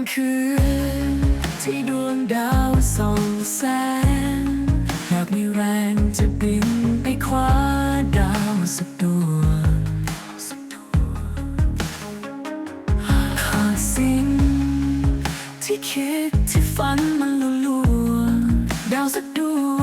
ำคืน ที่ดวงดาวส่องแสงอยากมีแรงจะบินไปคว้าดาวสักดวงหาสิ่ง ที่คิดที่ฝันมันลุลวงดาวสักดวง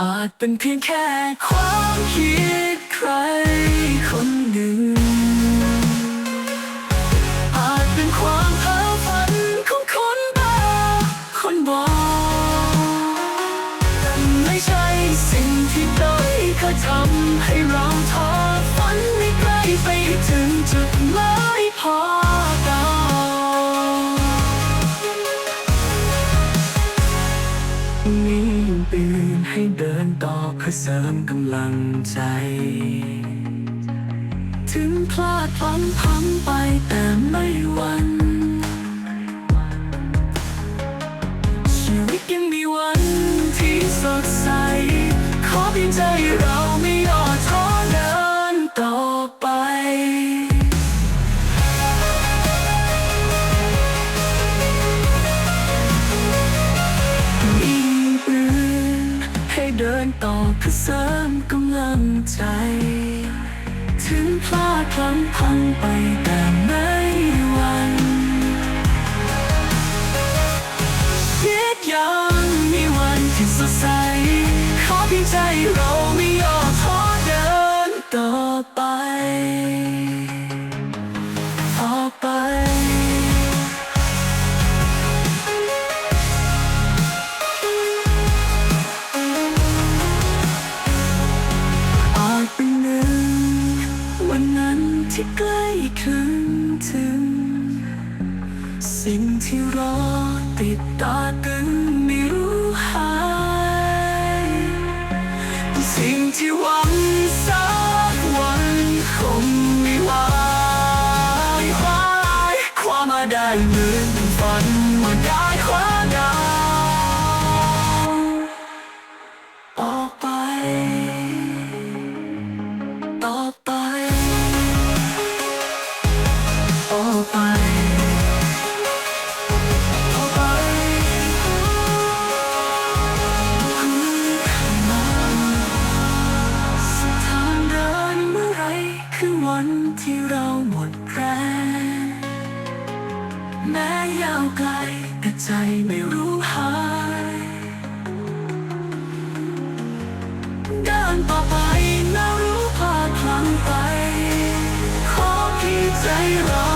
อาจเป็นเพียงแค่ความคิดใครคนหนึ่ง อาจเป็นความเพ้อฝันของคนบ้าคนบอกแต่ไม่ใช่สิ่งที่ได้เคยทำให้เราท้อฝันไม่ไกลไปให้ถึง ให้เดินต่อเพื่อเสริมกำลังใจ ถึงพลาดพลั้งพังไปแต่ไม่หวันชีวิตยังมีวันที่สดใส ขอเพียงใจ อเพื่อเสริมกำลังใจ ถึงพลาดพลั้งพังไปแต่ไม่วันชีวิตยังมีวันที่สดใส ขอเพียงใจเราไม่ย่อท้อเดินต่อไป สิ่งที่รอติดตาตึงไม่รู้หายสิ่งที่หวังสักวันคงไม่หวหายความมาได้เหมือนฝันว่าได้คว้า แม้ยาวไกลแต่ใจไม่รู้หายเดินต่อไปน่ารู้พลาดพลังไป ขอเพียงใจรอ